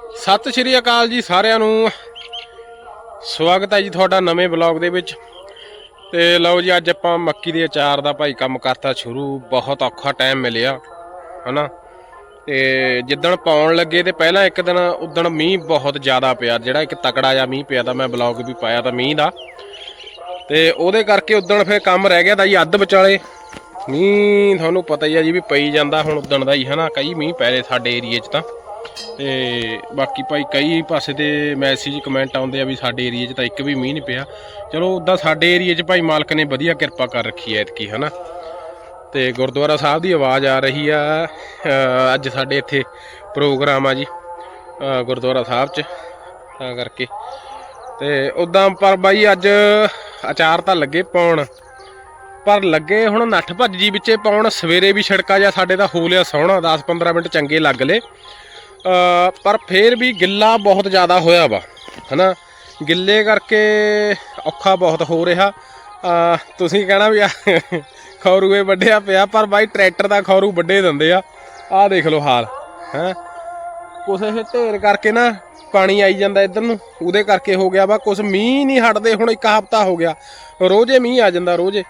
ਸਤਿ ਸ਼੍ਰੀ ਅਕਾਲ ਜੀ ਸਾਰਿਆਂ ਨੂੰ। ਸਵਾਗਤ ਹੈ ਜੀ ਤੁਹਾਡਾ ਨਵੇਂ ਬਲੌਗ ਦੇ ਵਿੱਚ। ਤੇ ਲਓ ਜੀ, ਅੱਜ ਆਪਾਂ ਮੱਕੀ ਦੇ ਅਚਾਰ ਦਾ ਭਾਈ ਕੰਮ ਕਰਤਾ ਸ਼ੁਰੂ। ਬਹੁਤ ਔਖਾ ਟਾਈਮ ਮਿਲਿਆ, ਹਨਾ? ਤੇ ਜਿੱਦਣ ਪਾਉਣ ਲੱਗੇ ਤੇ ਪਹਿਲਾਂ ਇੱਕ ਦਿਨ, ਉਦਣ ਮੀਂਹ ਬਹੁਤ ਜ਼ਿਆਦਾ ਪਿਆ। ਜਿਹੜਾ ਇੱਕ ਤਕੜਾ ਜਿਹਾ ਮੀਂਹ ਪਿਆ ਤਾਂ ਮੈਂ ਬਲੌਗ ਵੀ ਪਾਇਆ ਤਾਂ ਮੀਂਹ ਦਾ। ਤੇ ਉਹਦੇ ਕਰਕੇ ਉਦਣ ਫਿਰ ਕੰਮ ਰਹਿ ਗਿਆ ਤਾਂ ਜੀ ਅੱਧ ਵਿਚਾਲੇ। ਮੀਂਹ ਤੁਹਾਨੂੰ ਪਤਾ ਹੀ ਆ ਜੀ ਵੀ ਪਈ ਜਾਂਦਾ ਹੁਣ ਉਦਣ ਦਾ ਹੀ, ਹਨਾ? ਕਈ ਮੀਂਹ ਪੈ ਰਹੇ ਸਾਡੇ ਏਰੀਏ 'ਚ ਤਾਂ। ਤੇ ਬਾਕੀ ਭਾਈ ਕਈ ਪਾਸੇ ਤੇ ਮੈਸੇਜ ਕਮੈਂਟ ਆਉਂਦੇ ਆ ਵੀ ਸਾਡੇ ਏਰੀਏ 'ਚ ਤਾਂ ਇੱਕ ਵੀ ਮੀਂਹ ਨਹੀਂ ਪਿਆ। ਚਲੋ ਉਦਾਂ ਸਾਡੇ ਏਰੀਏ 'ਚ ਭਾਈ ਮਾਲਕ ਨੇ ਵਧੀਆ ਕਿਰਪਾ ਕਰ ਰੱਖੀ ਐ ਇਤਕੀ ਹਨਾ। ਤੇ ਗੁਰਦੁਆਰਾ ਸਾਹਿਬ ਦੀ ਆਵਾਜ਼ ਆ ਰਹੀ ਆ ਅੱਜ ਸਾਡੇ ਇੱਥੇ ਪ੍ਰੋਗਰਾਮ ਆ ਜੀ ਗੁਰਦੁਆਰਾ ਸਾਹਿਬ 'ਚ, ਤਾਂ ਕਰਕੇ। ਤੇ ਉਦਾਂ ਪਰ ਬਾਈ ਅੱਜ ਅਚਾਰ ਤਾਂ ਲੱਗੇ ਪਾਉਣ ਪਰ ਲੱਗੇ ਹੁਣ ਨੱਠ ਭੱਜ ਜੀ ਵਿੱਚੇ ਪਾਉਣ ਸਵੇਰੇ ਵੀ ਛਿੜਕਾ ਜਾਂ ਸਾਡੇ ਦਾ ਹੋ ਲਿਆ ਸੋਹਣਾ 10-15 ਮਿੰਟ ਚੰਗੇ ਲੱਗ ਲੇ ਪਰ ਫੇਰ ਵੀ ਗਿੱਲਾ ਬਹੁਤ ਜ਼ਿਆਦਾ ਹੋਇਆ ਵਾ, ਹਨਾ? ਗਿੱਲੇ ਕਰਕੇ ਔਖਾ ਬਹੁਤ ਹੋ ਰਿਹਾ। ਤੁਸੀਂ ਕਹਿਣਾ ਵੀ ਆਹ ਖੌਰੂਏ ਵੱਡਿਆ ਪਿਆ, ਪਰ ਬਾਈ ਟਰੈਕਟਰ ਦਾ ਖੌਰੂ ਵੱਡੇ ਦਿੰਦੇ ਆ। ਆਹ ਦੇਖ ਲਓ ਹਾਲ, ਹੈ? ਕੁਛ ਇਹ ਢੇਰ ਕਰਕੇ ਨਾ ਪਾਣੀ ਆਈ ਜਾਂਦਾ ਇੱਧਰ ਨੂੰ, ਉਹਦੇ ਕਰਕੇ ਹੋ ਗਿਆ ਵਾ। ਕੁਛ ਮੀਂਹ ਨਹੀਂ ਹਟਦੇ, ਹੁਣ ਇੱਕ ਹਫ਼ਤਾ ਹੋ ਗਿਆ। ਰੋਜ਼ੇ ਮੀਂਹ ਆ ਜਾਂਦਾ, ਰੋਜ਼ੇ।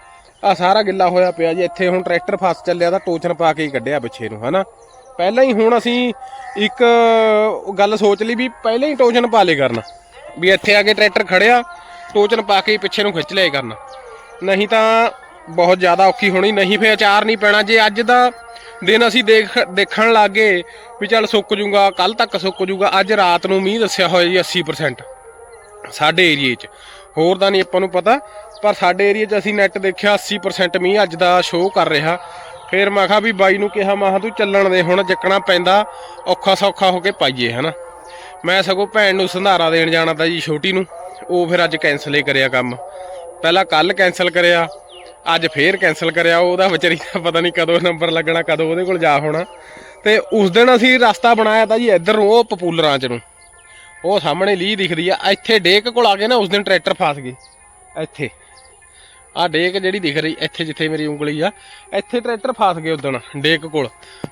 ਆ ਸਾਰਾ ਗਿੱਲਾ ਹੋਇਆ ਪਿਆ ਜੀ, ਇੱਥੇ ਹੁਣ ਟਰੈਕਟਰ ਫਸ ਚੱਲਿਆ, ਤਾਂ ਟੋਚਨ ਪਾ ਕੇ ਹੀ ਕੱਢਿਆ ਪਿੱਛੇ ਨੂੰ, ਹਨਾ? ਪਹਿਲਾਂ ਹੀ ਹੁਣ ਅਸੀਂ ਇੱਕ ਗੱਲ ਸੋਚ ਲਈ ਵੀ ਪਹਿਲਾਂ ਹੀ ਟੋਚਨ ਪਾ ਲੇ ਕਰਨਾ, ਵੀ ਇੱਥੇ ਆ ਕੇ ਟਰੈਕਟਰ ਖੜਿਆ, ਟੋਚਨ ਪਾ ਕੇ ਪਿੱਛੇ ਨੂੰ ਖਿੱਚ ਲਿਆ ਕਰਨਾ। ਨਹੀਂ ਤਾਂ ਬਹੁਤ ਜ਼ਿਆਦਾ ਔਖੀ ਹੋਣੀ, ਨਹੀਂ ਫੇ ਅਚਾਰ ਨਹੀਂ ਪੈਣਾ। ਜੇ ਅੱਜ ਦਾ ਦਿਨ ਅਸੀਂ ਦੇਖ, ਦੇਖਣ ਲੱਗੇ ਵੀ ਚੱਲ ਸੁੱਕ ਜੂਗਾ, ਕੱਲ ਤੱਕ ਸੁੱਕ ਜੂਗਾ, ਅੱਜ ਰਾਤ ਨੂੰ ਮੀਂਹ ਦੱਸਿਆ ਹੋਇਆ ਜੀ 80% ਸਾਡੇ ਏਰੀਏ 'ਚ। ਹੋਰ ਤਾਂ ਨਹੀਂ ਆਪਾਂ ਨੂੰ ਪਤਾ, ਪਰ ਸਾਡੇ ਏਰੀਏ 'ਚ ਅਸੀਂ ਨੈਟ ਦੇਖਿਆ 80% ਮੀਂਹ ਅੱਜ ਦਾ ਸ਼ੋਅ ਕਰ ਰਿਹਾ। ਫੇਰ ਮੈਂ ਕਿਹਾ ਵੀ ਬਾਈ ਨੂੰ ਕਿਹਾ, ਮੈਂ ਕਿਹਾ ਤੂੰ ਚੱਲਣ ਦੇ, ਹੁਣ ਚੱਕਣਾ ਪੈਂਦਾ, ਔਖਾ ਸੌਖਾ ਹੋ ਕੇ ਪਾਈਏ, ਹਨਾ। ਮੈਂ ਸਗੋਂ ਭੈਣ ਨੂੰ ਸੰਧਾਰਾ ਦੇਣ ਜਾਣਾ ਤਾਂ ਜੀ ਛੋਟੀ ਨੂੰ, ਉਹ ਫਿਰ ਅੱਜ ਕੈਨਸਲ ਹੀ ਕਰਿਆ ਕੰਮ। ਪਹਿਲਾਂ ਕੱਲ ਕੈਨਸਲ ਕਰਿਆ, ਅੱਜ ਫੇਰ ਕੈਨਸਲ ਕਰਿਆ, ਉਹਦਾ ਵਿਚਾਰੀ ਦਾ ਪਤਾ ਨਹੀਂ ਕਦੋਂ ਨੰਬਰ ਲੱਗਣਾ, ਕਦੋਂ ਉਹਦੇ ਕੋਲ ਜਾ ਹੋਣਾ। ਤੇ ਉਸ ਦਿਨ ਅਸੀਂ ਰਸਤਾ ਬਣਾਇਆ ਤਾਂ ਜੀ ਇੱਧਰ ਨੂੰ, ਉਹ ਪਪੂਲਰਾਂ ਚ ਨੂੰ। ਉਹ ਸਾਹਮਣੇ ਲੀ ਦਿਖਦੀ ਆ, ਇੱਥੇ ਡੇਕ ਕੋਲ ਆ ਕੇ ਨਾ ਉਸ ਦਿਨ ਟਰੈਕਟਰ ਫਸ ਗਏ, ਇੱਥੇ। ਆ ਡੇਕ ਜਿਹੜੀ ਦਿਖ ਰਹੀ, ਇੱਥੇ ਜਿੱਥੇ ਮੇਰੀ ਉਂਗਲੀ ਆ, ਇੱਥੇ ਟਰੈਕਟਰ ਫਸ ਗਏ ਉਦਣ, ਡੇਕ ਕੋਲ।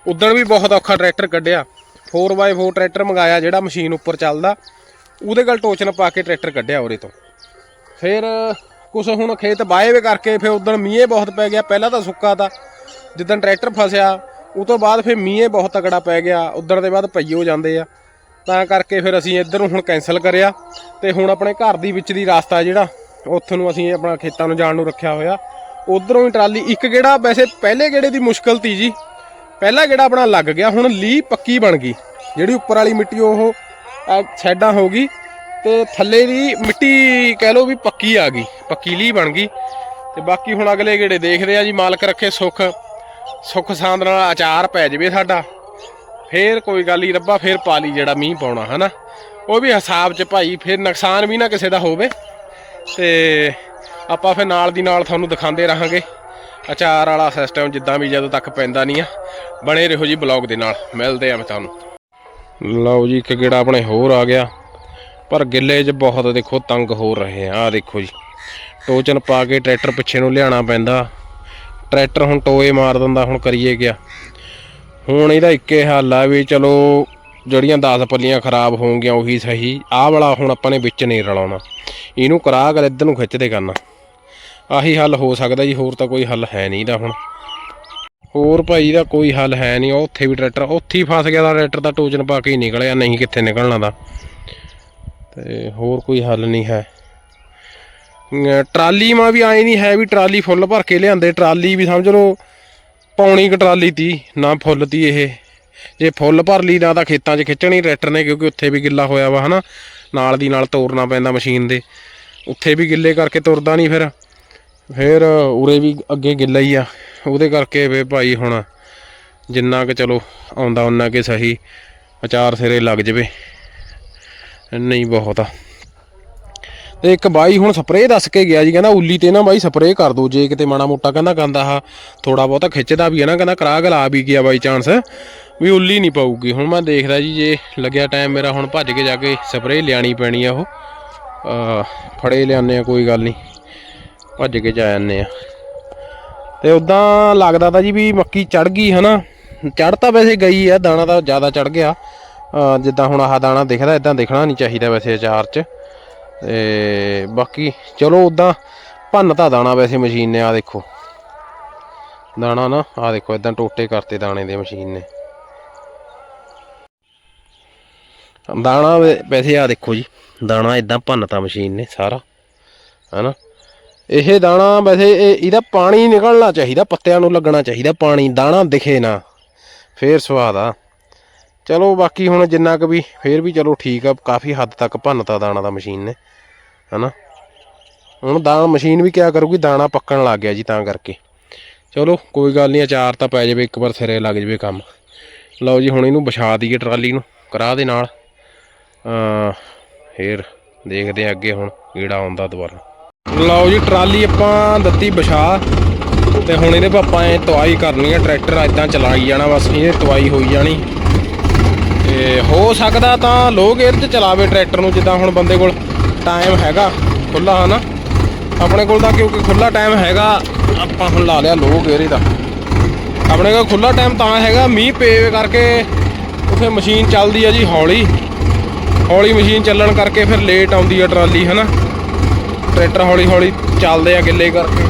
ਉਦਣ ਵੀ ਬਹੁਤ ਔਖਾ ਟਰੈਕਟਰ ਕੱਢਿਆ। 4x4 ਟਰੈਕਟਰ ਮੰਗਾਇਆ, ਜਿਹੜਾ ਮਸ਼ੀਨ ਉੱਪਰ ਚੱਲਦਾ। ਉਹਦੇ ਗੱਲ ਟੋਚਨ ਪਾ ਕੇ ਟਰੈਕਟਰ ਕੱਢਿਆ ਉਰੇ ਤੋਂ। ਫਿਰ ਕੁਛ ਹੁਣ ਖੇਤ ਬਾਏ ਵੇ ਕਰਕੇ ਫਿਰ ਉਦੋਂ ਮੀਂਹ ਬਹੁਤ ਪੈ ਗਿਆ, ਪਹਿਲਾਂ ਤਾਂ ਸੁੱਕਾ ਤਾਂ। ਜਿੱਦਣ ਟਰੈਕਟਰ ਫਸਿਆ, ਉਹ ਤੋਂ ਬਾਅਦ ਫਿਰ ਮੀਂਹ ਬਹੁਤ ਤਕੜਾ ਪੈ ਗਿਆ। ਉਦੋਂ ਦੇ ਬਾਅਦ ਪਈਓ ਜਾਂਦੇ ਆ। ਤਾਂ ਕਰਕੇ ਫਿਰ ਅਸੀਂ ਇੱਧਰ ਨੂੰ ਹੁਣ ਕੈਨਸਲ ਕਰਿਆ। ਤੇ ਹੁਣ ਆਪਣੇ ਘਰ ਦੀ ਵਿੱਚ ਦੀ ਰਾਸਤਾ ਜਿਹੜਾ ਉੱਥੋਂ ਨੂੰ ਅਸੀਂ ਆਪਣਾ ਖੇਤਾਂ ਨੂੰ ਜਾਣ ਨੂੰ ਰੱਖਿਆ ਹੋਇਆ। ਉਧਰੋਂ ਹੀ ਟਰਾਲੀ ਇੱਕ ਗੇੜਾ ਵੈਸੇ ਪਹਿਲੇ ਗੇੜੇ ਦੀ ਮੁਸ਼ਕਲ ਤੀ ਜੀ। ਪਹਿਲਾ ਗੇੜਾ ਆਪਣਾ ਲੱਗ ਗਿਆ ਹੁਣ ਲੀ ਪੱਕੀ ਬਣ ਗਈ। ਜਿਹੜੀ ਉੱਪਰ ਵਾਲੀ ਮਿੱਟੀ ਉਹ ਅਹ, ਸਾਈਡਾਂ ਹੋ ਗਈ ਤੇ ਥੱਲੇ ਦੀ ਮਿੱਟੀ ਕਹਿ ਲਓ ਵੀ ਪੱਕੀ ਆ ਗਈ ਪੱਕੀ ਲੀ ਬਣ ਗਈ। ਤੇ ਬਾਕੀ ਹੁਣ ਅਗਲੇ ਗੇੜੇ ਦੇਖਦੇ ਆ ਜੀ ਮਾਲਕ ਰੱਖੇ ਸੁੱਖ। ਸੁੱਖ ਸਾਂਦ ਨਾਲ ਅਚਾਰ ਪੈ ਜਵੇ ਸਾਡਾ। ਫੇਰ ਕੋਈ ਗੱਲ ਹੀ ਰੱਬਾ ਫੇਰ ਪਾ ਲਈ ਜਿਹੜਾ ਮੀਂਹ ਪਾਉਣਾ ਹਨਾ। ਉਹ ਵੀ ਹਿਸਾਬ 'ਚ ਭਾਈ ਫੇਰ ਨੁਕਸਾਨ ਵੀ ਨਾ ਕਿਸੇ ਦਾ ਹੋਵੇ। ਤੇ ਆਪਾਂ ਫਿਰ ਨਾਲ ਦੀ ਨਾਲ ਤੁਹਾਨੂੰ ਦਿਖਾਉਂਦੇ ਰਹਾਂਗੇ। ਅਚਾਰ ਵਾਲਾ ਸਿਸਟਮ ਜਿੱਦਾਂ ਵੀ ਜਦੋਂ ਤੱਕ ਪੈਂਦਾ ਨਹੀਂ ਆ। ਬਣੇ ਰਹੋ ਜੀ ਬਲੌਗ ਦੇ ਨਾਲ। ਮਿਲਦੇ ਆ ਮੈਂ ਤੁਹਾਨੂੰ। ਲਓ ਜੀ, ਇੱਕ ਗੇੜਾ ਆਪਣੇ ਹੋਰ ਆ ਗਿਆ। ਪਰ ਗਿੱਲੇ 'ਚ ਬਹੁਤ ਦੇਖੋ ਤੰਗ ਹੋ ਰਹੇ ਆ। ਆਹ ਦੇਖੋ ਜੀ। ਟੋਚਨ ਪਾ ਕੇ ਟਰੈਕਟਰ ਪਿੱਛੇ ਨੂੰ ਲਿਆਣਾ ਪੈਂਦਾ। ਟਰੈਕਟਰ ਹੁਣ ਟੋਏ ਮਾਰ ਦਿੰਦਾ, ਹੁਣ ਕਰੀਏ ਕਿਆ? ਹੁਣ ਇਹਦਾ ਇੱਕੇ ਹੱਲ ਆ ਵੀ ਚਲੋ ਜਿਹੜੀਆਂ 10 ਪੱਲੀਆਂ ਖਰਾਬ ਹੋਣਗੀਆਂ ਉਹੀ ਸਹੀ। ਆਹ ਵਾਲਾ ਹੁਣ ਆਪਾਂ ਨੇ ਵਿੱਚ ਨਹੀਂ ਰਲਾਉਣਾ। ਇਹਨੂੰ ਕਰਾ ਕਰ ਇੱਧਰ ਨੂੰ ਖਿੱਚਦੇ ਕਰਨਾ। ਆਹੀ ਹੱਲ ਹੋ ਸਕਦਾ ਜੀ, ਹੋਰ ਤਾਂ ਕੋਈ ਹੱਲ ਹੈ ਨਹੀਂ ਦਾ ਹੁਣ। ਹੋਰ ਭਾਈ ਦਾ ਕੋਈ ਹੱਲ ਹੈ ਨਹੀਂ, ਉਹ ਉੱਥੇ ਵੀ ਟਰੈਕਟਰ, ਉੱਥੇ ਹੀ ਫਸ ਗਿਆ ਦਾ ਟਰੈਕਟਰ ਦਾ ਟੋਚਨ ਪਾ ਕੇ ਹੀ ਨਿਕਲਿਆ, ਨਹੀਂ ਕਿੱਥੇ ਨਿਕਲਣਾ ਦਾ। ਤੇ ਹੋਰ ਕੋਈ ਹੱਲ ਨਹੀਂ ਹੈ। ਅਮ ਟਰਾਲੀ ਮਾ ਵੀ ਆਏ ਨਹੀਂ ਹੈ ਵੀ ਟਰਾਲੀ ਫੁੱਲ ਭਰ ਕੇ ਲਿਆਂਦੇ। ਟਰਾਲੀ ਵੀ ਸਮਝ ਲਓ, ਪੌਣੀ ਕ ਟਰਾਲੀ ਤੀ, ਨਾ ਫੁੱਲ ਤੀ ਇਹ। ਜੇ ਫੁੱਲ ਭਰ ਲਈ ਨਾ ਤਾਂ ਖੇਤਾਂ 'ਚ ਖਿੱਚਣੀ ਟਰੈਕਟਰ ਨੇ, ਕਿਉਂਕਿ ਉੱਥੇ ਵੀ ਗਿੱਲਾ ਹੋਇਆ ਵਾ, ਹਨਾ? ਨਾਲ ਦੀ ਨਾਲ ਤੋਰਨਾ ਪੈਂਦਾ ਮਸ਼ੀਨ ਦੇ। ਉੱਥੇ ਵੀ ਗਿੱਲੇ ਕਰਕੇ ਤੁਰਦਾ ਨਹੀਂ ਫਿਰ। ਫਿਰ ਉਰੇ ਵੀ ਅੱਗੇ ਗਿੱਲਾ ਹੀ ਆ। ਉਹਦੇ ਕਰਕੇ ਵੇ ਭਾਈ ਹੁਣ ਜਿੰਨਾ ਕਿ ਚਲੋ ਆਉਂਦਾ ਉਹਨਾਂ ਕਿ ਸਹੀ। ਅਚਾਰ ਸਿਰੇ ਲੱਗ ਜਵੇ। ਨਹੀਂ ਬਹੁਤ ਆ। ਤੇ ਇੱਕ ਬਾਈ ਹੁਣ ਸਪਰੇਅ ਦੱਸ ਕੇ ਗਿਆ ਜੀ, ਕਹਿੰਦਾ ਉੱਲੀ ਤੇ ਨਾ ਬਾਈ ਸਪਰੇਅ ਕਰ ਦੋ, ਜੇ ਕਿਤੇ ਮਾੜਾ ਮੋਟਾ ਕਹਿੰਦਾ ਗੰਦਾ ਆ ਥੋੜਾ ਬਹੁਤਾ ਖਿੱਚਦਾ ਵੀ ਹੈ ਨਾ, ਕਹਿੰਦਾ ਕਰਾ ਗਲਾ ਵੀ ਗਿਆ ਬਾਈ ਚਾਂਸ, ਵੀ ਉੱਲੀ ਨਹੀਂ ਪਾਊਗੀ। ਹੁਣ ਮੈਂ ਦੇਖਦਾ ਜੀ, ਜੇ ਲੱਗਿਆ ਟਾਈਮ ਮੇਰਾ ਹੁਣ ਭੱਜ ਕੇ ਜਾ ਕੇ ਸਪਰੇਅ ਲਿਆਣੀ ਪੈਣੀ ਆ ਉਹ। ਫੜੇ ਲਿਆਨੇ ਆ, ਕੋਈ ਗੱਲ ਨਹੀਂ, ਭੱਜ ਕੇ ਜਾ ਜਾਂਦੇ ਆ। ਤੇ ਉਦਾਂ ਲੱਗਦਾ ਤਾਂ ਜੀ ਵੀ ਮੱਕੀ ਚੜ ਗਈ, ਹਨਾ? ਚੜ ਤਾਂ ਵੈਸੇ ਗਈ ਆ, ਦਾਣਾ ਤਾਂ ਜ਼ਿਆਦਾ ਚੜ ਗਿਆ। ਜਿੱਦਾਂ ਹੁਣ ਆਹ ਦਾਣਾ ਦਿਖਦਾ ਇਦਾਂ ਦਿਖਣਾ ਨਹੀਂ ਚਾਹੀਦਾ ਵੈਸੇ ਅਚਾਰ 'ਚ। ਤੇ ਬਾਕੀ ਚਲੋ ਉਦਾਂ ਭੰਨਤਾ ਦਾਣਾ ਵੈਸੇ ਮਸ਼ੀਨ ਨੇ ਆ ਦੇਖੋ। ਦਾਣਾ ਨਾ ਆ ਦੇਖੋ ਇਦਾਂ ਟੋਟੇ ਕਰਤੇ ਦਾਣੇ ਦੇ ਮਸ਼ੀਨ ਨੇ। ਦਾਣਾ ਵੈਸੇ ਆ ਦੇਖੋ ਜੀ, ਦਾਣਾ ਇਦਾਂ ਭੰਨਤਾ ਮਸ਼ੀਨ ਨੇ ਸਾਰਾ, ਹੈਨਾ। ਇਹ ਦਾਣਾ ਵੈਸੇ ਇਹ, ਇਹਦਾ ਪਾਣੀ ਨਿਕਲਣਾ ਚਾਹੀਦਾ, ਪੱਤਿਆਂ ਨੂੰ ਲੱਗਣਾ ਚਾਹੀਦਾ ਪਾਣੀ, ਦਾਣਾ ਦਿਖੇ ਨਾ, ਫੇਰ ਸਵਾਦ ਆ। ਚਲੋ ਬਾਕੀ ਹੁਣ ਜਿੰਨਾ ਕੁ ਵੀ, ਫੇਰ ਵੀ ਚਲੋ ਠੀਕ ਆ, ਕਾਫੀ ਹੱਦ ਤੱਕ ਭੰਨਤਾ ਦਾਣਾ ਦਾ ਮਸ਼ੀਨ ਨੇ, ਹਨਾ? ਹੁਣ ਦਾਣਾ ਮਸ਼ੀਨ ਵੀ ਕਿਆ ਕਰੂਗੀ, ਦਾਣਾ ਪੱਕਣ ਲੱਗ ਗਿਆ ਜੀ ਤਾਂ ਕਰਕੇ। ਚਲੋ ਕੋਈ ਗੱਲ ਨਹੀਂ ਅਚਾਰ ਤਾਂ ਪੈ ਜਾਵੇ, ਇੱਕ ਵਾਰ ਸਿਰੇ ਲੱਗ ਜਾਵੇ ਕੰਮ। ਲਓ ਜੀ, ਹੁਣ ਇਹਨੂੰ ਵਿਛਾ ਦਈਏ ਟਰਾਲੀ ਨੂੰ, ਕਰਾ ਦੇ ਨਾਲ। ਅ ਫੇਰ ਦੇਖਦੇ ਆ ਅੱਗੇ ਹੁਣ ਕੀੜਾ ਆਉਂਦਾ ਦੁਬਾਰਾ। ਲਓ ਜੀ, ਟਰਾਲੀ ਆਪਾਂ ਦਿੱਤੀ ਵਿਛਾ, ਤੇ ਹੁਣ ਇਹਦੇ 'ਤੇ ਆਪਾਂ ਇਹ ਤਵਾਈ ਕਰਨੀ ਆ, ਟਰੈਕਟਰ ਇਦਾਂ ਚਲਾਈ ਜਾਣਾ, ਬਸ ਇਹ ਤਵਾਈ ਹੋਈ ਜਾਣੀ। ਤੇ ਹੋ ਸਕਦਾ ਤਾਂ ਲੋ ਗੇਅਰ 'ਚ ਚਲਾਵੇ ਟਰੈਕਟਰ ਨੂੰ, ਜਿੱਦਾਂ ਹੁਣ ਬੰਦੇ ਕੋਲ ਟਾਈਮ ਹੈਗਾ ਖੁੱਲਾ ਹਨਾ। ਆਪਣੇ ਕੋਲ ਤਾਂ ਕਿਉਂਕਿ ਖੁੱਲਾ ਟਾਈਮ ਹੈਗਾ, ਆਪਾਂ ਹੁਣ ਲਾ ਲਿਆ ਲੋ ਗੇਅਰ ਇਹਦਾ ਆਪਣੇ ਕੋਲ ਖੁੱਲਾ ਟਾਈਮ ਤਾਂ ਹੈਗਾ, ਮੀਂਹ ਪੇ ਕਰਕੇ ਉਥੇ ਮਸ਼ੀਨ ਚੱਲਦੀ ਆ ਜੀ ਹੌਲੀ। ਹੌਲੀ ਮਸ਼ੀਨ ਚੱਲਣ ਕਰਕੇ ਫਿਰ ਲੇਟ ਆਉਂਦੀ ਆ ਟਰਾਲੀ, ਹਨਾ। ਟਰੈਕਟਰ ਹੌਲੀ ਹੌਲੀ ਚੱਲਦੇ ਆ ਗਿੱਲੇ ਕਰਕੇ।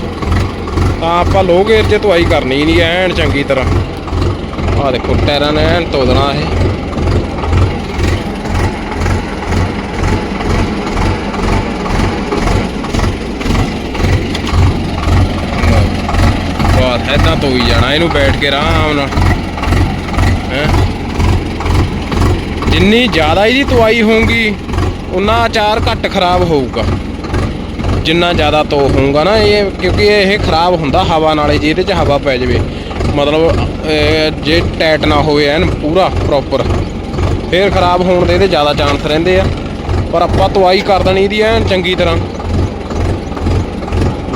ਤਾਂ ਆਪਾਂ ਲੋ ਗੇਅਰ 'ਚ ਧੁਆਈ ਕਰਨੀ ਨਹੀਂ ਐਨ ਚੰਗੀ ਤਰ੍ਹਾਂ। ਆਹ ਦੇਖੋ, ਟਾਇਰਾਂ ਨੇ ਐਨ ਤੋਦਣਾ ਇਹ। ਐਦਾਂ ਧੋਈ ਜਾਣਾ, ਇਹਨੂੰ ਬੈਠ ਕੇ ਆਰਾਮ ਨਾਲ। ਹੈਂ? ਜਿੰਨੀ ਜ਼ਿਆਦਾ ਇਹਦੀ ਤਵਾਈ ਹੋਊਗੀ, ਉਨਾ ਅਚਾਰ ਘੱਟ ਖਰਾਬ ਹੋਊਗਾ। ਜਿੰਨਾ ਜ਼ਿਆਦਾ ਤੋ ਹੋਊਗਾ ਨਾ ਇਹ, ਕਿਉਂਕਿ ਇਹ ਖਰਾਬ ਹੁੰਦਾ ਹਵਾ ਨਾਲੇ, ਜੇ ਇਹਦੇ 'ਚ ਹਵਾ ਪੈ ਜਾਵੇ। ਮਤਲਬ ਜੇ ਟਾਈਟ ਨਾ ਹੋਵੇ ਐਨ ਪੂਰਾ ਪ੍ਰੋਪਰ ਫੇਰ ਖਰਾਬ ਹੋਣ ਦੇ ਇਹਦੇ ਜ਼ਿਆਦਾ ਚਾਂਸ ਰਹਿੰਦੇ ਆ। ਪਰ ਆਪਾਂ ਤਵਾਈ ਕਰ ਦੇਣੀ ਇਹਦੀ ਐਨ ਚੰਗੀ ਤਰ੍ਹਾਂ।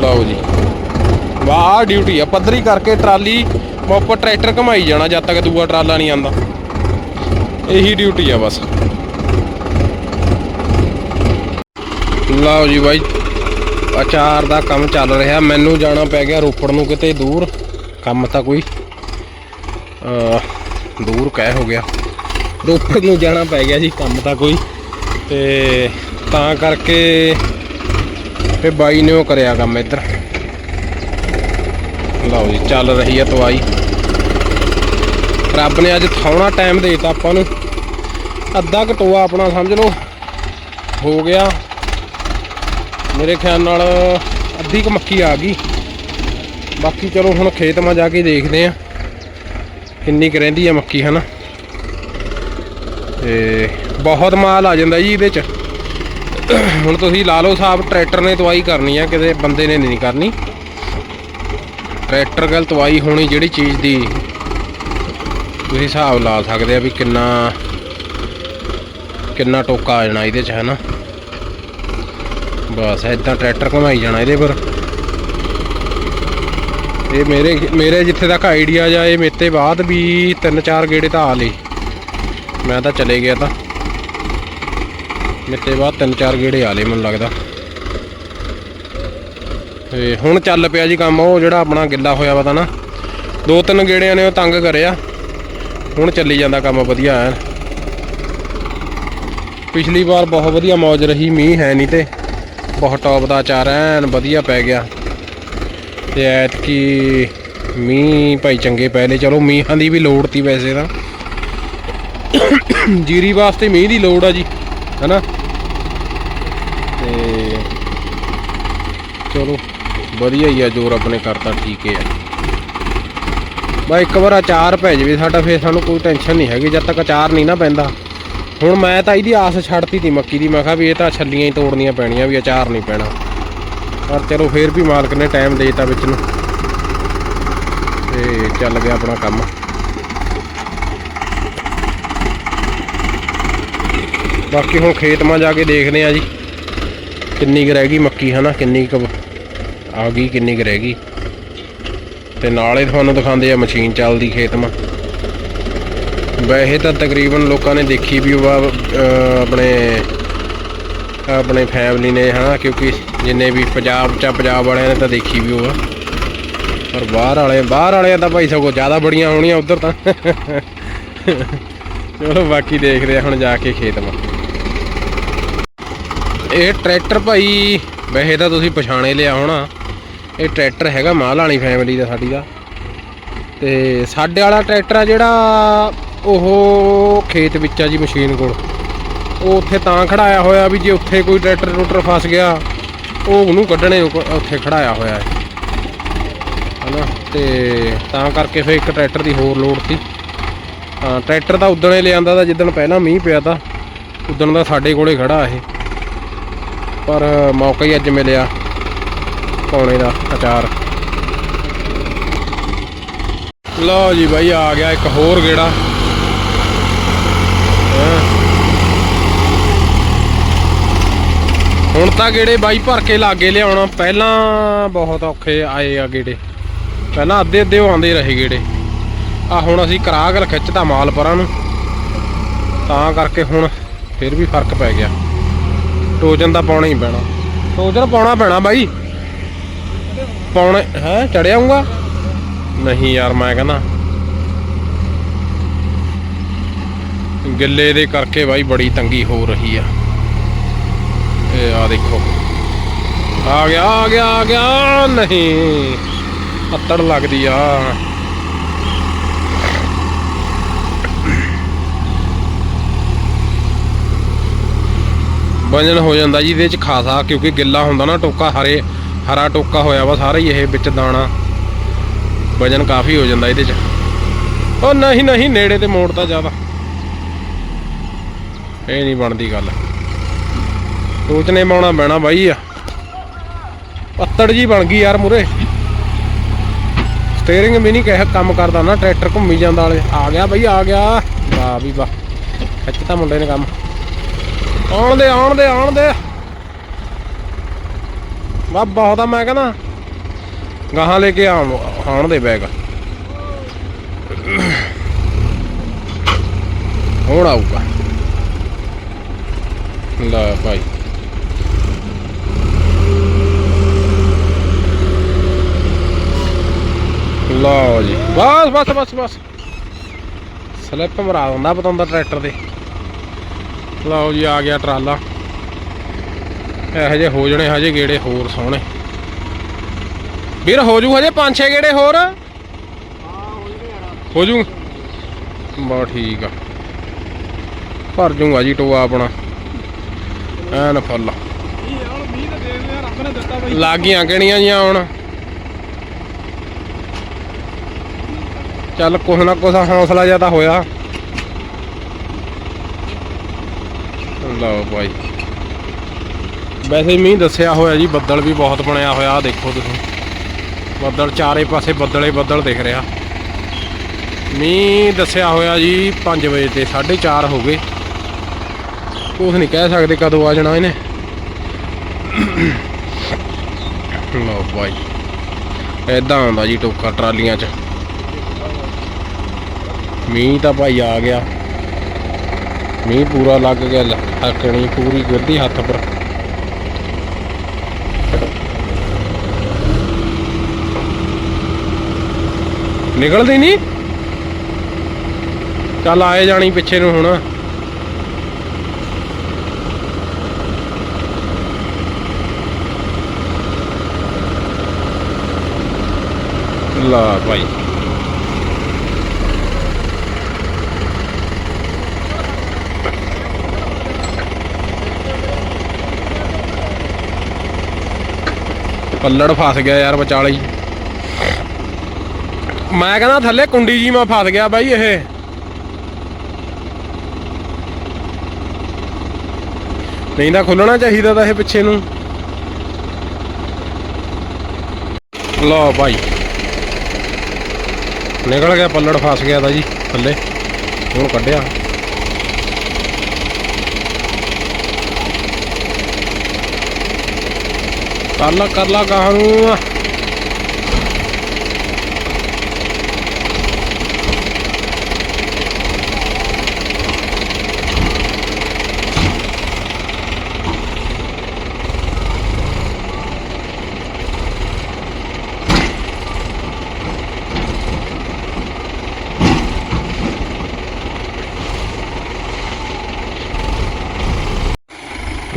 ਲਓ ਜੀ। ਵਾਹ ਡਿਊਟੀ ਆ। ਪੱਧਰੀ ਕਰਕੇ ਟਰਾਲੀ ਮੋਪਰ ਟਰੈਕਟਰ ਘਮਾਈ ਜਾਣਾ ਜਦ ਤੱਕ ਦੂਆ ਟਰਾਲਾ ਨਹੀਂ ਆਂਦਾ। ਇਹੀ ਡਿਊਟੀ ਆ ਬਸ। ਲਓ ਜੀ ਬਾਈ, ਅਚਾਰ ਦਾ ਕੰਮ ਚੱਲ ਰਿਹਾ। ਮੈਨੂੰ ਜਾਣਾ ਪੈ ਗਿਆ ਰੋਪੜ ਨੂੰ ਕਿਤੇ ਦੂਰ। ਕੰਮ ਤਾਂ ਕੋਈ ਦੂਰ ਕਹਿ ਹੋ ਗਿਆ। ਰੋਪੜ ਨੂੰ ਜਾਣਾ ਪੈ ਗਿਆ ਜੀ, ਕੰਮ ਤਾਂ ਕੋਈ। ਤੇ ਤਾਂ ਕਰਕੇ ਫੇ ਬਾਈ ਨੇ ਉਹ ਕਰਿਆ ਕੰਮ ਇੱਧਰ। ਲਓ ਜੀ, ਚੱਲ ਰਹੀ ਹੈ ਤਵਾਈ ਰੱਬ ਨੇ ਅੱਜ ਥਾਉਣਾ ਟਾਈਮ ਦੇ ਦਿੱਤਾ ਆਪਾਂ ਨੂੰ। ਅੱਧਾ ਘਟੋਆ ਆਪਣਾ ਸਮਝ ਲਓ। ਹੋ ਗਿਆ। ਮੇਰੇ ਖਿਆਲ ਨਾਲ ਅੱਧੀ ਕ ਮੱਕੀ ਆ ਗਈ। ਬਾਕੀ ਚਲੋ ਹੁਣ ਖੇਤ ਮਾ ਜਾ ਕੇ ਦੇਖਦੇ ਆ। ਕਿੰਨੀ ਕੁ ਰਹਿੰਦੀ ਆ ਮੱਕੀ, ਹਨਾ? ਤੇ ਬਹੁਤ ਮਾਲ ਆ ਜਾਂਦਾ ਜੀ ਇਹਦੇ ਚ। ਹੁਣ ਤੁਸੀਂ ਲਾ ਲਓ ਸਾਹਿਬ ਟਰੈਕਟਰ ਨੇ ਤਵਾਈ ਕਰਨੀ ਆ, ਕਿਤੇ ਬੰਦੇ ਨੇ ਨਹੀਂ ਕਰਨੀ। ਟਰੈਕਟਰ ਗੱਲ ਤਵਾਈ ਹੋਣੀ ਜਿਹੜੀ ਚੀਜ਼ ਦੀ ਤੁਸੀਂ ਹਿਸਾਬ ਲਾ ਸਕਦੇ ਆ ਵੀ ਕਿੰਨਾ ਕਿੰਨਾ ਟੋਕਾ ਆ ਜਾਣਾ ਇਹਦੇ ਚ, ਹਨਾ? ਬਸ ਇਦਾਂ ਟਰੈਕਟਰ ਘੁਮਾਈ ਜਾਣਾ ਇਹਦੇ ਪਰ। ਇਹ ਮੇਰੇ ਮੇਰੇ ਜਿੱਥੇ ਤੱਕ ਆਈਡੀਆ ਜਾ ਇਹ ਮੇਤੇ ਬਾਅਦ ਵੀ ਤਿੰਨ ਚਾਰ ਗੇੜੇ ਤਾਂ ਆ ਲਏ। ਮੈਂ ਤਾਂ ਚਲੇ ਗਿਆ ਤਾਂ। ਮੇਤੇ ਬਾਅਦ ਤਿੰਨ ਚਾਰ ਗੇੜੇ ਆ ਲਏ, ਮੈਨੂੰ ਲੱਗਦਾ। ਤੇ ਹੁਣ ਚੱਲ ਪਿਆ ਜੀ ਕੰਮ, ਉਹ ਜਿਹੜਾ ਆਪਣਾ ਗਿੱਲਾ ਹੋਇਆ ਵਾ ਤਾਂ ਨਾ, ਦੋ ਤਿੰਨ ਗੇੜਿਆਂ ਨੇ ਉਹ ਤੰਗ ਕਰਿਆ। ਹੁਣ ਚੱਲੀ ਜਾਂਦਾ ਕੰਮ ਵਧੀਆ ਐ ਪਿਛਲੀ ਵਾਰ ਬਹੁਤ ਵਧੀਆ ਮੌਜ ਰਹੀ, ਮੀਂਹ ਹੈ ਨਹੀਂ ਤੇ। ਬਹੁਤ ਟੌਪ ਦਾ ਅਚਾਰ ਐਨ, ਵਧੀਆ ਪੈ ਗਿਆ। ਤੇ ਐਤਕੀ ਮੀਂਹ ਭਾਈ ਚੰਗੇ ਪੈ ਲਏ ਚਲੋ ਮੀਂਹਾਂ ਦੀ ਵੀ ਲੋੜ ਤੀ ਵੈਸੇ ਤਾਂ। ਜੀਰੀ ਵਾਸਤੇ ਮੀਂਹ ਦੀ ਲੋੜ ਆ ਜੀ, ਹੈਨਾ? ਤੇ ਚਲੋ। ਵਧੀਆ ਹੀ ਆ, ਜੋਰ ਆਪਣੇ ਕਰਤਾ ਠੀਕ ਹੈ ਬਾ ਇੱਕ ਵਾਰ ਅਚਾਰ ਪੈ ਜਵੇ, ਸਾਡਾ ਫੇਰ ਸਾਨੂੰ ਕੋਈ ਟੈਨਸ਼ਨ ਨਹੀਂ ਹੈਗੀ, ਜਦ ਤੱਕ ਅਚਾਰ ਨਹੀਂ ਨਾ ਪੈਂਦਾ। ਹੁਣ ਮੈਂ ਤਾਂ ਇਹਦੀ ਆਸ ਛੱਡਤੀ ਤੀ ਮੱਕੀ ਦੀ, ਮੈਂ ਕਿਹਾ ਵੀ ਇਹ ਤਾਂ ਛੱਲੀਆਂ ਹੀ ਤੋੜਨੀਆਂ ਪੈਣੀਆਂ, ਵੀ ਅਚਾਰ ਨਹੀਂ ਪੈਣਾ। ਪਰ ਚਲੋ ਫੇਰ ਵੀ ਮਾਲਕ ਨੇ ਟਾਈਮ ਦੇ ਦਿੱਤਾ ਵਿੱਚ ਨੂੰ। ਤੇ ਚੱਲ ਗਿਆ ਆਪਣਾ ਕੰਮ। ਬਾਕੀ ਹੁਣ ਖੇਤ ਮਾ ਜਾ ਕੇ ਦੇਖਦੇ ਆ ਜੀ, ਕਿੰਨੀ ਕੁ ਰਹਿ ਗਈ ਮੱਕੀ, ਹਨਾ? ਕਿੰਨੀ ਕੁ ਆ ਗਈ ਕਿੰਨੀ ਕੁ ਰਹਿ ਗਈ। ਤੇ ਨਾਲੇ ਤੁਹਾਨੂੰ ਦਿਖਾਉਂਦੇ ਆ ਮਸ਼ੀਨ ਚੱਲਦੀ ਖੇਤ ਮਾ। ਵੈਸੇ ਤਾਂ ਤਕਰੀਬਨ ਲੋਕਾਂ ਨੇ ਦੇਖੀ ਵੀ ਉਹ ਆ, ਆਪਣੇ ਆਪਣੇ ਫੈਮਿਲੀ ਨੇ ਹਾਂ ਕਿਉਂਕਿ ਜਿੰਨੇ ਵੀ ਪੰਜਾਬ ਚ ਪੰਜਾਬ ਵਾਲਿਆਂ ਨੇ ਤਾਂ ਦੇਖੀ ਵੀ ਉਹ ਆ। ਪਰ ਬਾਹਰ ਵਾਲੇ ਬਾਹਰ ਵਾਲਿਆਂ ਤਾਂ ਭਾਈ ਸਗੋਂ ਜ਼ਿਆਦਾ ਬੜੀਆਂ ਹੋਣੀਆਂ ਉਧਰ ਤਾਂ। ਚਲੋ ਬਾਕੀ ਦੇਖਦੇ ਆ ਹੁਣ ਜਾ ਕੇ ਖੇਤ ਮਾ। ਇਹ ਟਰੈਕਟਰ ਭਾਈ ਵੈਸੇ ਤਾਂ ਤੁਸੀਂ ਪਛਾਣੇ ਲਿਆ ਹੋਣਾ। ਇਹ ਟਰੈਕਟਰ ਹੈਗਾ ਮਾਲ ਵਾਲੀ ਫੈਮਿਲੀ ਦਾ ਸਾਡੀ ਦਾ। ਤੇ ਸਾਡੇ ਵਾਲਾ ਟਰੈਕਟਰ ਆ ਜਿਹੜਾ, ਉਹ ਖੇਤ ਵਿੱਚ ਆ ਜੀ ਮਸ਼ੀਨ ਕੋਲ। ਉਹ ਉੱਥੇ ਤਾਂ ਖੜਾਇਆ ਹੋਇਆ ਵੀ ਜੇ ਉੱਥੇ ਕੋਈ ਟਰੈਕਟਰ ਟਰੂਟਰ ਫਸ ਗਿਆ, ਉਹ ਉਹਨੂੰ ਕੱਢਣੇ ਉੱਥੇ ਖੜਾਇਆ ਹੋਇਆ ਹੈ। ਹਨਾ? ਤੇ ਤਾਂ ਕਰਕੇ ਫਿਰ ਇੱਕ ਟਰੈਕਟਰ ਦੀ ਹੋਰ ਲੋੜ ਸੀ। ਹਾਂ, ਟਰੈਕਟਰ ਤਾਂ ਉਦਣੇ ਲਿਆਂਦਾ ਤਾਂ ਜਿੱਦਣ ਪਹਿਲਾਂ ਮੀਂਹ ਪਿਆ ਤਾਂ, ਉਦਣ ਦਾ ਸਾਡੇ ਕੋਲੇ ਖੜਾ ਇਹ। ਪਰ ਮੌਕਾ ਹੀ ਅੱਜ ਮਿਲਿਆ। ਪਾਉਣੇ ਦਾ ਅਚਾਰ। ਲਓ ਜੀ ਬਾਈ, ਆ ਗਿਆ ਇੱਕ ਹੋਰ ਗੇੜਾ। ਹੁਣ ਤਾਂ ਗੇੜੇ ਬਾਈ ਭਰ ਕੇ ਲਾਗੇ ਲਿਆਉਣਾ। ਪਹਿਲਾਂ ਬਹੁਤ ਔਖੇ ਆਏ ਆ ਗੇੜੇ। ਪਹਿਲਾਂ ਅੱਧੇ ਅੱਧੇ ਉਹ ਆਉਂਦੇ ਰਹੇ ਗੇੜੇ। ਆ ਹੁਣ ਅਸੀਂ ਕਰਾ ਕੇ ਖਿੱਚਤਾ ਮਾਲ ਪਰਾਂ ਨੂੰ। ਤਾਂ ਕਰਕੇ ਹੁਣ ਫਿਰ ਵੀ ਫ਼ਰਕ ਪੈ ਗਿਆ। ਟੋਜਨ ਦਾ ਪਾਉਣਾ ਹੀ ਪੈਣਾ। ਟੋਜਨ ਪਾਉਣਾ ਪੈਣਾ ਬਾਈ। ਪਾਉਣਾ, ਹੈ ਚੜਿਆਉਂਗਾ ਨਹੀਂ ਯਾਰ, ਮੈਂ ਕਹਿੰਦਾ। ਗਿੱਲੇ ਦੇ ਕਰਕੇ ਬਾਈ ਬੜੀ ਤੰਗੀ ਹੋ ਰਹੀ ਆ। ਇਹ ਆ ਦੇਖੋ। ਆ ਗਿਆ ਆ ਗਿਆ ਆ ਗਿਆ, ਨਹੀਂ। ਅੱਤੜ ਲੱਗਦੀ ਆ। ਵਜਨ ਹੋ ਜਾਂਦਾ ਜੀ, ਇਹਦੇ ਚ ਖਾਸਾ, ਕਿਉਂਕਿ ਗਿੱਲਾ ਹੁੰਦਾ ਨਾ, ਟੋਕਾ ਹਰੇ ਹਰਾ ਟੋਕਾ ਹੋਇਆ ਵਾ ਸਾਰਾ ਹੀ ਇਹ ਵਿੱਚ ਦਾਣਾ। ਵਜਨ ਕਾਫੀ ਹੋ ਜਾਂਦਾ ਇਹਦੇ ਚ। ਉਹ ਨਹੀਂ ਨਹੀਂ, ਨੇੜੇ ਤੇ ਮੋੜਦਾ ਜ਼ਿਆਦਾ। ਇਹ ਨਹੀਂ ਬਣਦੀ ਗੱਲ। ਟੋਚਨੇ ਪਾਉਣਾ ਪੈਣਾ ਬਾਈ ਆ। ਪੱਤੜ ਜੀ ਬਣ ਗਈ ਯਾਰ ਮੁਰੇ ਸਟੀਅਰਿੰਗ ਵੀ ਨਹੀਂ ਕਹਿ ਕੰਮ ਕਰਦਾ ਨਾ, ਟਰੈਕਟਰ ਘੁੰਮੀ ਜਾਂਦਾ ਵਾਲੇ। ਆ ਗਿਆ ਬਾਈ, ਆ ਗਿਆ। ਵਾਹ ਵੀ ਵਾਹ। ਖਿੱਚਤਾ ਮੁੰਡੇ ਨੇ ਕੰਮ। ਆਉਣ ਦੇ ਆਉਣ ਦੇ ਆਉਣ ਦੇ। ਵਾਹ ਬਹੁਤ ਆ, ਮੈਂ ਕਹਿੰਦਾ ਗਾਹਾਂ ਲੈ ਕੇ ਆਉਣ ਆਉਣ ਦੇ ਬੈਗ। ਹੁਣ ਆਊਗਾ। ਲੈ ਭਾਈ। ਲਓ ਜੀ, ਬਸ ਬਸ ਬਸ ਬਸ। ਸਲਿੱਪ ਮਰਾ ਦਿੰਦਾ ਬਤਾਉਂਦਾ ਟਰੈਕਟਰ ਦੇ ਲਓ ਜੀ, ਆ ਗਿਆ ਟਰਾਲਾ। ਇਹੋ ਜਿਹੇ ਹੋ ਜਣੇ ਹਜੇ ਗੇੜੇ ਹੋਰ ਸੋਹਣੇ। ਵੀਰ, ਹੋ ਜੂ ਹਜੇ ਪੰਜ ਛੇ ਗੇੜੇ ਹੋਰ? ਹੋ ਜੂ? ਬਾ ਠੀਕ ਆ। ਭਰ ਜੂਗਾ ਜੀ ਟੋਆ ਆਪਣਾ। ਐਨ ਫੁੱਲ। ਲਾਗੀਆਂ ਕਿਣੀਆਂ ਜੀਆਂ ਹੁਣ? ਚੱਲ ਕੁਛ ਨਾ ਕੁਛ ਹੌਸਲਾ ਜ਼ਿਆਦਾ ਹੋਇਆ। ਲਓ ਭਾਈ ਵੈਸੇ ਮੀਂਹ ਦੱਸਿਆ ਹੋਇਆ ਜੀ, ਬੱਦਲ ਵੀ ਬਹੁਤ ਬਣਿਆ ਹੋਇਆ, ਆਹ ਦੇਖੋ ਤੁਸੀਂ। ਬੱਦਲ ਚਾਰੇ ਪਾਸੇ ਬੱਦਲੇ ਬੱਦਲ ਦਿਖ ਰਿਹਾ। ਮੀਂਹ ਦੱਸਿਆ ਹੋਇਆ ਜੀ 5 ਵਜੇ ਤੇ 4:30 ਹੋ ਗਏ। ਕੁਛ ਨਹੀਂ ਕਹਿ ਸਕਦੇ ਕਦੋਂ ਆ ਜਾਣਾ ਇਹਨੇ। ਲਓ ਭਾਈ ਐਦਾਂ ਆਉਂਦਾ ਜੀ ਟੋਕਾ ਟਰਾਲੀਆਂ 'ਚ। ਮੀਂਹ ਤਾਂ ਭਾਈ ਆ ਗਿਆ। ਮੀਂਹ ਪੂਰਾ ਲੱਗ ਗਿਆ ਹੱਕਣੀ ਪੂਰੀ ਗਿਰਦੀ ਹੱਥ ਪਰ। ਨਿਕਲਦੀ ਨਹੀਂ। ਚੱਲ ਆਏ ਜਾਣੀ ਪਿੱਛੇ ਨੂੰ ਹੁਣ। ਲਾ ਭਾਈ। ਪੱਲੜ ਫਸ ਗਿਆ ਯਾਰ ਵਿਚਾਲੇ। ਹੀ ਮੈਂ ਕਹਿੰਦਾ ਥੱਲੇ ਕੁੰਡੀ ਜੀ ਮੈਂ ਫਸ ਗਿਆ ਬਾਈ ਇਹ। ਨਹੀਂ ਤਾਂ ਖੁੱਲਣਾ ਚਾਹੀਦਾ ਤਾਂ ਇਹ ਪਿੱਛੇ ਨੂੰ। ਲਓ ਭਾਈ ਨਿਕਲ ਗਿਆ ਪੱਲੜ, ਫਸ ਗਿਆ ਤਾਂ ਜੀ ਥੱਲੇ। ਹੁਣ ਕੱਢਿਆ। ਕਰ ਲਾ ਕਰ ਲਾ ਗਾਹਾਂ ਨੂੰ।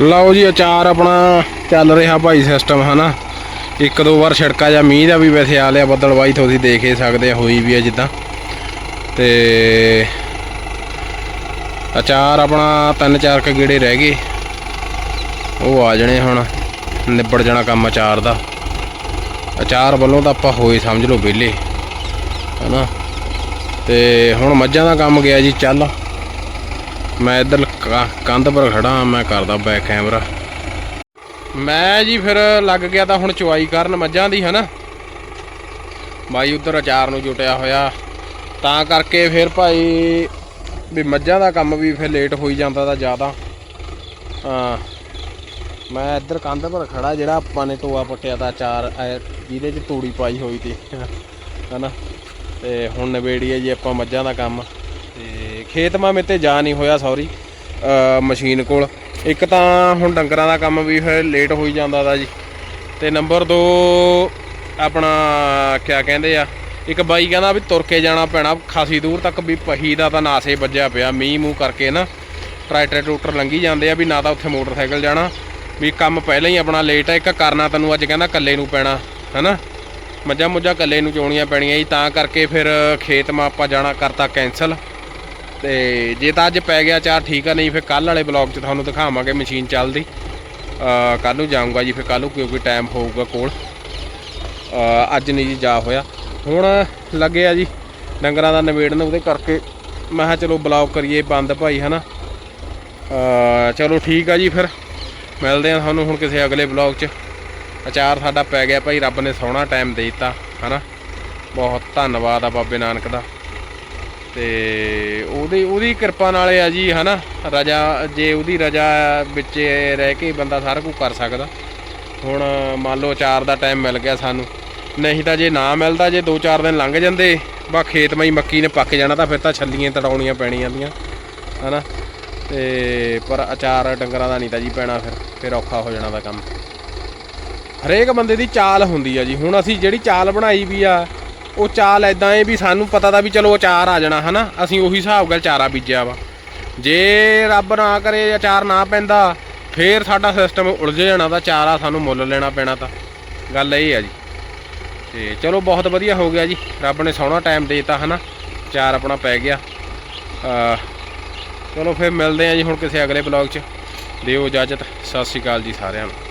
ਲਓ ਜੀ ਅਚਾਰ ਆਪਣਾ ਚੱਲ ਰਿਹਾ ਭਾਈ ਸਿਸਟਮ ਹਨਾ? ਇੱਕ ਦੋ ਵਾਰ ਛਿੜਕਾ ਜਾਂ ਮੀਂਹ ਦਾ ਵੀ ਵੈਸੇ ਆ ਲਿਆ ਬੱਦਲਵਾਈ ਤੁਸੀਂ ਦੇਖ ਹੀ ਸਕਦੇ ਆ, ਹੋਈ ਵੀ ਆ ਜਿੱਦਾਂ। ਤੇ ਅਚਾਰ ਆਪਣਾ ਤਿੰਨ ਚਾਰ ਕ ਗੇੜੇ ਰਹਿ ਗਏ। ਉਹ ਆ ਜਣੇ ਹੁਣ, ਨਿਬੜ ਜਾਣਾ ਕੰਮ ਅਚਾਰ ਦਾ। ਅਚਾਰ ਵੱਲੋਂ ਤਾਂ ਆਪਾਂ ਹੋਏ ਸਮਝ ਲਓ ਵਿਹਲੇ, ਹਨਾ? ਤੇ ਹੁਣ ਮੱਝਾਂ ਦਾ ਕੰਮ ਗਿਆ ਜੀ, ਚੱਲ। ਮੈਂ ਇੱਧਰ ਕੰਧ ਪਰ ਖੜਾ ਮੈਂ ਕਰਦਾ ਬੈਕ ਕੈਮਰਾ ਮੈਂ ਜੀ ਫਿਰ ਲੱਗ ਗਿਆ ਤਾਂ ਹੁਣ ਚੁਆਈ ਕਰਨ ਮੱਝਾਂ ਦੀ, ਹਨਾ? ਬਾਈ ਉਧਰ ਅਚਾਰ ਨੂੰ ਜੁਟਿਆ ਹੋਇਆ। ਤਾਂ ਕਰਕੇ ਫਿਰ ਭਾਈ ਵੀ ਮੱਝਾਂ ਦਾ ਕੰਮ ਵੀ ਫਿਰ ਲੇਟ ਹੋਈ ਜਾਂਦਾ ਤਾਂ ਜ਼ਿਆਦਾ। ਹਾਂ। ਮੈਂ ਇੱਧਰ ਕੰਧ ਪਰ ਖੜਾ, ਜਿਹੜਾ ਆਪਾਂ ਨੇ ਟੋਆ ਪੱਟਿਆ ਦਾ ਅਚਾਰ ਜਿਹਦੇ 'ਚ ਤੂੜੀ ਪਾਈ ਹੋਈ ਤੀ, ਹਨਾ? ਤੇ ਹੁਣ ਨਵੇੜੀ ਜੀ ਆਪਾਂ ਮੱਝਾਂ ਦਾ ਕੰਮ। ਤੇ ਖੇਤ ਮਾ ਮੇਤੇ ਜਾ ਨਹੀਂ ਹੋਇਆ ਸੌਰੀ ਮਸ਼ੀਨ ਕੋਲ। ਇੱਕ ਤਾਂ ਹੁਣ ਡੰਗਰਾਂ ਦਾ ਕੰਮ ਵੀ ਫਿਰ ਲੇਟ ਹੋਈ ਜਾਂਦਾ ਦਾ ਜੀ। ਤੇ ਨੰਬਰ 2 ਆਪਣਾ, ਕਿਆ ਕਹਿੰਦੇ ਆ, ਇੱਕ ਬਾਈ ਕਹਿੰਦਾ ਵੀ ਤੁਰ ਕੇ ਜਾਣਾ ਪੈਣਾ, ਖਾਸੀ ਦੂਰ ਤੱਕ ਵੀ ਪਹੀ ਦਾ ਤਾਂ ਨਾਸੇ ਵੱਜਿਆ ਪਿਆ, ਮੀਂਹ ਮੂੰਹ ਕਰਕੇ ਨਾ। ਟਰੈਕਟਰ ਟਰੂਟਰ ਲੰਘੀ ਜਾਂਦੇ ਆ ਵੀ ਨਾ ਤਾਂ ਉੱਥੇ ਮੋਟਰਸਾਈਕਲ ਜਾਣਾ। ਵੀ ਕੰਮ ਪਹਿਲਾਂ ਹੀ ਆਪਣਾ ਲੇਟ ਆ, ਇੱਕ ਕਰਨਾ ਤੈਨੂੰ ਅੱਜ ਕਹਿੰਦਾ ਕੱਲੇ ਨੂੰ ਪੈਣਾ, ਹਨਾ? ਮੱਝਾਂ ਮੁੱਝਾਂ ਕੱਲੇ ਨੂੰ ਚੋਣੀਆਂ ਪੈਣੀਆਂ ਜੀ, ਤਾਂ ਕਰਕੇ ਫਿਰ ਖੇਤ ਮਾ ਆਪਾਂ ਜਾਣਾ ਕਰਤਾ ਕੈਨਸਲ ਤੇ ਜੇ ਤਾਂ ਅੱਜ ਪੈ ਗਿਆ ਚਾਰ ਠੀਕ ਆ ਨਹੀਂ ਫਿਰ ਕੱਲ ਵਾਲੇ ਬਲੌਗ 'ਚ ਤੁਹਾਨੂੰ ਦਿਖਾਵਾਂਗੇ ਮਸ਼ੀਨ ਚੱਲਦੀ। ਕੱਲ ਨੂੰ ਜਾਊਂਗਾ ਜੀ ਫਿਰ ਕੱਲ ਨੂੰ ਕਿਉਂਕਿ ਟਾਈਮ ਹੋਊਗਾ ਕੋਲ। ਅੱਜ ਨਹੀਂ ਜੀ ਜਾ ਹੋਇਆ। ਹੁਣ ਲੱਗਿਆ ਜੀ ਡੰਗਰਾਂ ਦਾ ਨਵੇੜਨ ਉਹਦੇ ਕਰਕੇ। ਮੈਂ ਕਿਹਾ ਚਲੋ ਬਲੌਗ ਕਰੀਏ ਬੰਦ ਭਾਈ ਹਨਾ? ਅ, ਚਲੋ ਠੀਕ ਆ ਜੀ ਫਿਰ। ਮਿਲਦੇ ਆ ਤੁਹਾਨੂੰ ਹੁਣ ਕਿਸੇ ਅਗਲੇ ਬਲੌਗ 'ਚ। ਅਚਾਰ ਸਾਡਾ ਪੈ ਗਿਆ ਭਾਈ ਰੱਬ ਨੇ ਸੋਹਣਾ ਟਾਈਮ ਦੇ ਦਿੱਤਾ ਹਨਾ? ਬਹੁਤ ਧੰਨਵਾਦ ਆ ਬਾਬੇ ਨਾਨਕ ਦਾ। ਤੇ ਉਹਦੀ ਉਹਦੀ ਕਿਰਪਾ ਨਾਲ ਆ ਜੀ, ਹਨਾ, ਰਜਾ, ਜੇ ਉਹਦੀ ਰਜਾ ਵਿੱਚ ਰਹਿ ਕੇ ਬੰਦਾ ਸਾਰਾ ਕੁਝ ਕਰ ਸਕਦਾ। ਹੁਣ ਮੰਨ ਲਓ ਚਾਰ ਦਾ ਟਾਈਮ ਮਿਲ ਗਿਆ ਸਾਨੂੰ। ਨਹੀਂ ਤਾਂ ਜੇ ਨਾ ਮਿਲਦਾ, ਜੇ 2-4 ਦਿਨ ਲੰਘ ਜਾਂਦੇ ਬਾ ਖੇਤ ਮਈ ਮੱਕੀ ਨੇ ਪੱਕ ਜਾਣਾ ਤਾਂ ਫਿਰ ਤਾਂ ਛੱਲੀਆਂ ਤੜਾਉਣੀਆਂ ਪੈਣੀਆਂ ਦੀਆਂ, ਹਨਾ। ਤੇ ਪਰ ਅਚਾਰ ਡੰਗਰਾਂ ਦਾ ਨਹੀਂ ਤਾਂ ਜੀ ਪੈਣਾ ਫਿਰ ਫਿਰ ਔਖਾ ਹੋ ਜਾਣਾ ਦਾ ਕੰਮ। ਹਰੇਕ ਬੰਦੇ ਦੀ ਚਾਲ ਹੁੰਦੀ ਆ ਜੀ। ਹੁਣ ਅਸੀਂ ਜਿਹੜੀ ਚਾਲ ਬਣਾਈ ਵੀ ਆ ਉਹ ਚਾਲ ਐਦਾਂ ਏ ਵੀ ਸਾਨੂੰ ਪਤਾ ਤਾਂ ਵੀ ਚਲੋ ਅਚਾਰ ਆ ਜਾਣਾ, ਹਨਾ? ਅਸੀਂ ਉਹੀ ਹਿਸਾਬ ਨਾਲ ਚਾਰਾ ਬੀਜਿਆ ਵਾ। ਜੇ ਰੱਬ ਨਾ ਕਰੇ ਅਚਾਰ ਨਾ ਪੈਂਦਾ, ਫੇਰ ਸਾਡਾ ਸਿਸਟਮ ਉਲਝ ਜਾਣਾ ਤਾਂ ਚਾਰਾ ਸਾਨੂੰ ਮੁੱਲ ਲੈਣਾ ਪੈਣਾ ਤਾਂ। ਗੱਲ ਇਹ ਆ ਜੀ। ਤੇ ਚਲੋ ਬਹੁਤ ਵਧੀਆ ਹੋ ਗਿਆ ਜੀ। ਰੱਬ ਨੇ ਸੋਹਣਾ ਟਾਈਮ ਦੇਤਾ, ਹਨਾ? ਚਾਰ ਆਪਣਾ ਪੈ ਗਿਆ। ਚਲੋ ਫਿਰ ਮਿਲਦੇ ਆ ਜੀ ਹੁਣ ਕਿਸੇ ਅਗਲੇ ਬਲੌਗ 'ਚ। ਦਿਓ ਇਜਾਜ਼ਤ। ਸਤਿ ਸ਼੍ਰੀ ਅਕਾਲ ਜੀ ਸਾਰਿਆਂ ਨੂੰ।